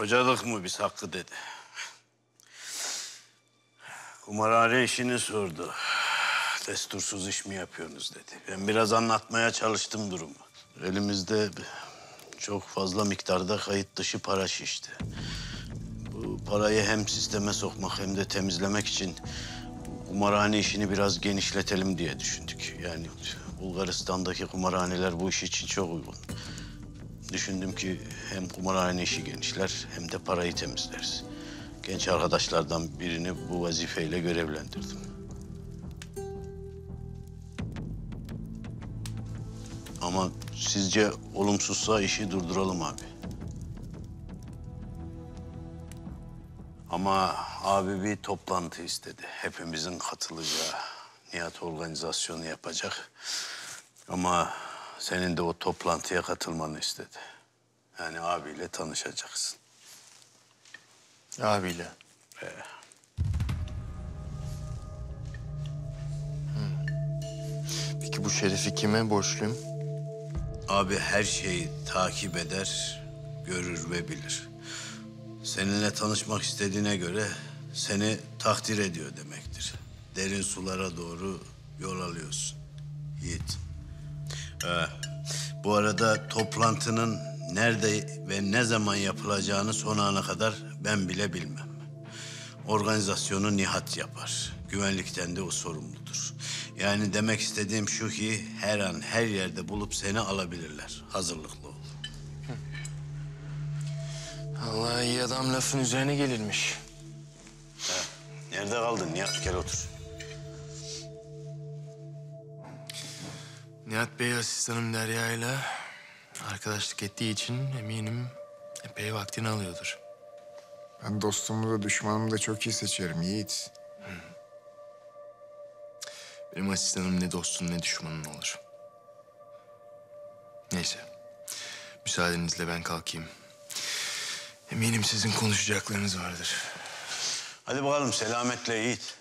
Hocalık mı biz hakkı dedi. Kumarhane işini sordu. Destursuz iş mi yapıyorsunuz dedi. Ben biraz anlatmaya çalıştım durumu. Elimizde çok fazla miktarda kayıt dışı para şişti. Bu parayı hem sisteme sokmak hem de temizlemek için kumarhane işini biraz genişletelim diye düşündük. Yani Bulgaristan'daki kumarhaneler bu iş için çok uygun. Düşündüm ki hem kumarhane işi genişler hem de parayı temizleriz. Genç arkadaşlardan birini bu vazifeyle görevlendirdim. Ama sizce olumsuzsa işi durduralım abi. Ama abi bir toplantı istedi. Hepimizin katılacağı. Nihat organizasyonu yapacak. Ama senin de o toplantıya katılmanı istedi. Yani abiyle tanışacaksın. Abiyle. Hmm. Peki bu şerefi kime borçluyum? Abi her şeyi takip eder, görür ve bilir. Seninle tanışmak istediğine göre seni takdir ediyor demektir. Derin sulara doğru yol alıyorsun. Yiğit. Ee, bu arada toplantının nerede ve ne zaman yapılacağını son ana kadar ben bile bilmem. Organizasyonu Nihat yapar. Güvenlikten de o sorumludur. Yani demek istediğim şu ki her an her yerde bulup seni alabilirler. Hazırlıklı ol. Allah iyi adam lafın üzerine gelirmiş. Nerede kaldın Nihat? Gel otur. Nihat Bey asistanım Derya'yla arkadaşlık ettiği için eminim epey vaktini alıyordur. Ben dostumu da düşmanımı da çok iyi seçerim Yiğit. Benim asistanım ne dostun ne düşmanın olur. Neyse. Müsaadenizle ben kalkayım. Eminim sizin konuşacaklarınız vardır. Hadi bakalım selametle Yiğit.